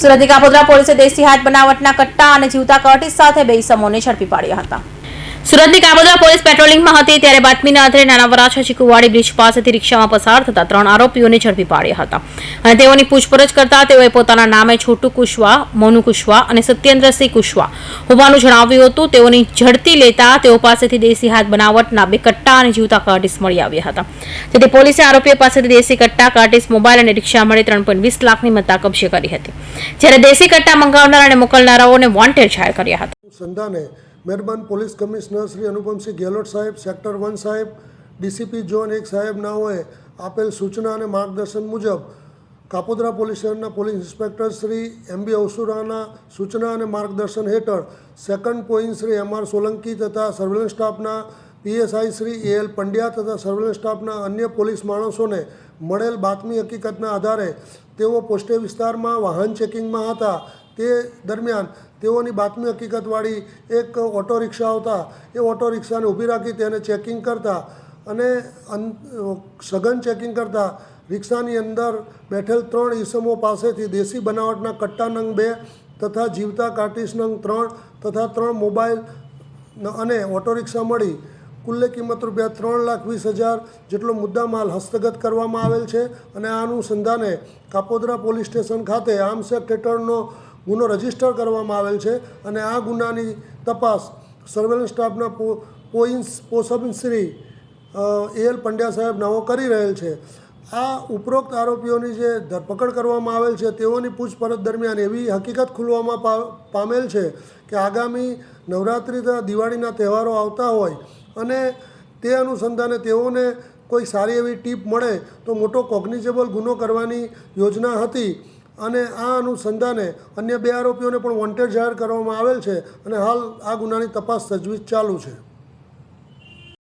સુરતની કાપોદ્રા પોલીસે દેશી હાથ બનાવટના કટ્ટા અને જીવતા કર્ટિસ સાથે બે ઇસમોને ઝડપી પાડ્યા હતા. સુરતની કાબોદરા પોલીસ પેટ્રોલિંગમાં હતી ત્યારે બાતમીના આધારે નાના વરાછા બ્રિજ પાસેથી રિક્ષામાં પસાર થતા ત્રણ આરોપીઓને ઝડપી પાડ્યા હતા. અને તેઓની પૂછપરછ કરતા તેઓએ પોતાના નામે છોટુ કુશવા, મોનુ કુશવા અને સત્યેન્દ્રસિંહ કુશવા હોવાનું જણાવ્યું હતું. તેઓની ઝડપી લેતા તેઓ પાસેથી દેશી હાથ બનાવટના બે કટ્ટા અને જીવતા કાર્ટિસ મળી આવ્યા હતા. તેથી પોલીસે આરોપીઓ પાસેથી દેશી કટ્ટા, કાર્ટિસ, મોબાઈલ અને રિક્ષા મળી ત્રણ પોઈન્ટ વીસ લાખની મત્તા કબજે કરી હતી. જ્યારે દેશી કટ્ટા મંગાવનાર અને મોકલનારાઓને વોન્ટેડ જાહેર કર્યા હતા. મહેરબાન પોલીસ કમિશનર શ્રી અનુપમસિંહ ગેહલોત સાહેબ, સેક્ટર વન સાહેબ, ડીસીપી ઝોન એક સાહેબ નાઓએ આપેલ સૂચના અને માર્ગદર્શન મુજબ કાપોદ્રા પોલીસ સ્ટેશનના police inspector Shri M B ઔસુરાના સૂચના અને માર્ગદર્શન હેઠળ second point Shri M R Solanki તથા સર્વેલન્સ સ્ટાફના PSI Shri A L Pandya તથા સર્વેલન્સ સ્ટાફના અન્ય પોલીસ માણસોને મળેલ બાતમી હકીકતના આધારે તેઓ પોસ્ટે વિસ્તારમાં વાહન ચેકિંગમાં હતા. તે દરમિયાન તેઓની બાતમી હકીકતવાળી એક ઓટો રિક્ષા આવતા, એ ઓટો રિક્ષાને ઊભી રાખી તેને ચેકિંગ કરતા અને સઘન ચેકિંગ કરતા રિક્ષાની અંદર બેઠેલ ત્રણ ઈસમો પાસેથી દેશી બનાવટના કટ્ટા નંગ બે તથા જીવતા કાર્ટિસ નંગ ત્રણ તથા ત્રણ મોબાઈલ અને ઓટો રિક્ષા મળી. કુલ્લે કિંમત રૂપિયા ત્રણ લાખ વીસ હજાર જેટલો મુદ્દામાલ હસ્તગત કરવામાં આવેલ છે અને આ અનુસંધાને કાપોદ્રા પોલીસ સ્ટેશન ખાતે આર્મ્સ એક્ટ હેઠળનો ગુનો રજિસ્ટર કરવામાં આવેલ છે અને આ ગુનાની તપાસ સર્વેલન્સ સ્ટાફના પોઈન્સ પોસબશ્રી એલ પંડ્યા સાહેબ નવો કરી રહેલ છે. આ ઉપરોક્ત આરોપીઓની જે ધરપકડ કરવામાં આવેલ છે તેઓની પૂછપરછ દરમિયાન એવી હકીકત ખુલવામાં પામેલ છે કે આગામી નવરાત્રિ દિવાળીના તહેવારો આવતા હોય અને તે અનુસંધાને તેઓને કોઈ સારી એવી ટીપ મળે તો મોટો કોગ્નિઝેબલ ગુનો કરવાની યોજના હતી. અને આ અનુસંધાને અન્ય બે આરોપીઓને પણ વોન્ટેડ જાહેર કરવામાં આવેલ છે અને હાલ આ ગુનાની તપાસ તજવીજ ચાલુ છે.